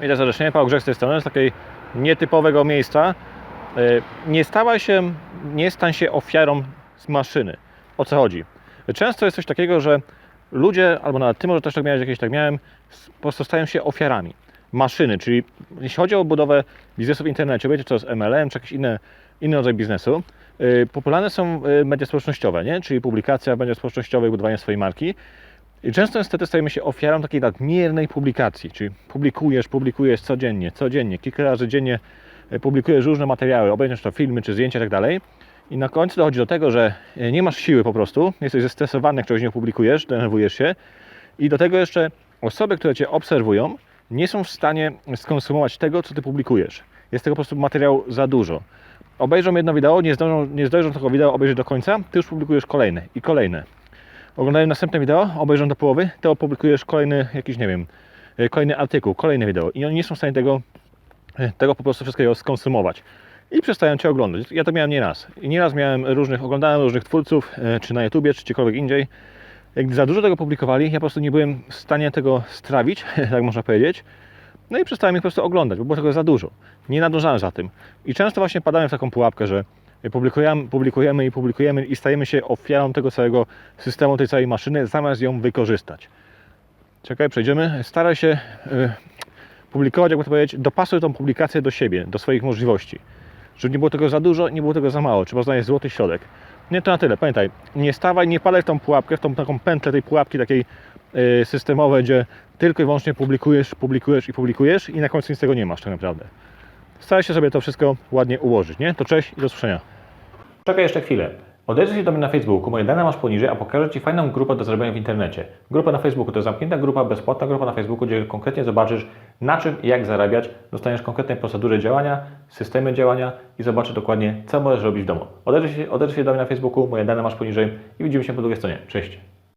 Witam serdecznie, Paweł Grzech z tej strony, z takiej nietypowego miejsca. E, Nie stawaj się, nie stań się ofiarą z maszyny. O co chodzi? Często jest coś takiego, że ludzie, albo nawet ty może też tak miałeś, jakieś tak miałem, po prostu stają się ofiarami maszyny, czyli jeśli chodzi o budowę biznesu w internecie, wiecie co jest MLM, czy jakiś inny, inny rodzaj biznesu, yy, popularne są yy, media społecznościowe, nie? czyli publikacja w mediach społecznościowych, budowanie swojej marki. I często niestety stajemy się ofiarą takiej nadmiernej publikacji, czyli publikujesz, publikujesz codziennie, codziennie, kilka razy dziennie e, publikujesz różne materiały, obejrzysz to filmy czy zdjęcia i tak. I na końcu dochodzi do tego, że e, nie masz siły po prostu, jesteś zestresowany, jak czegoś nie publikujesz, denerwujesz się. I do tego jeszcze osoby, które Cię obserwują, nie są w stanie skonsumować tego, co Ty publikujesz. Jest tego po prostu materiału za dużo. Obejrzą jedno wideo, nie zdążą, nie zdążą tego wideo obejrzeć do końca, Ty już publikujesz kolejne i kolejne oglądają następne wideo, obejrzą do połowy, to opublikujesz kolejny jakiś, nie wiem, e, kolejny artykuł, kolejne wideo i oni nie są w stanie tego, e, tego po prostu wszystkiego skonsumować i przestają Cię oglądać. Ja to miałem nieraz. I nieraz miałem różnych, oglądałem różnych twórców, e, czy na YouTubie, czy gdziekolwiek indziej. Jak za dużo tego publikowali, ja po prostu nie byłem w stanie tego strawić, tak można powiedzieć. No i przestałem ich po prostu oglądać, bo było tego za dużo. Nie nadążałem za tym. I często właśnie padałem w taką pułapkę, że publikujemy, publikujemy i publikujemy i stajemy się ofiarą tego całego systemu, tej całej maszyny, zamiast ją wykorzystać. Czekaj, przejdziemy. Staraj się y, publikować, jakby to powiedzieć, dopasuj tą publikację do siebie, do swoich możliwości. Żeby nie było tego za dużo, nie było tego za mało. Trzeba znaleźć złoty środek. Nie to na tyle. Pamiętaj, nie stawaj, nie padaj w tą pułapkę, w tą taką pętlę tej pułapki takiej y, systemowej, gdzie tylko i wyłącznie publikujesz, publikujesz i publikujesz i na końcu nic z tego nie masz tak naprawdę. Staraj się sobie to wszystko ładnie ułożyć, nie? To cześć i do usłyszenia. Czekaj jeszcze chwilę. Odezwij się do mnie na Facebooku, moje dane masz poniżej, a pokażę Ci fajną grupę do zrobienia w internecie. Grupa na Facebooku to zamknięta grupa, bezpłatna grupa na Facebooku, gdzie konkretnie zobaczysz na czym i jak zarabiać, dostaniesz konkretne procedury działania, systemy działania i zobaczysz dokładnie, co możesz robić w domu. Odezwij się, się do mnie na Facebooku, moje dane masz poniżej i widzimy się po drugiej stronie. Cześć!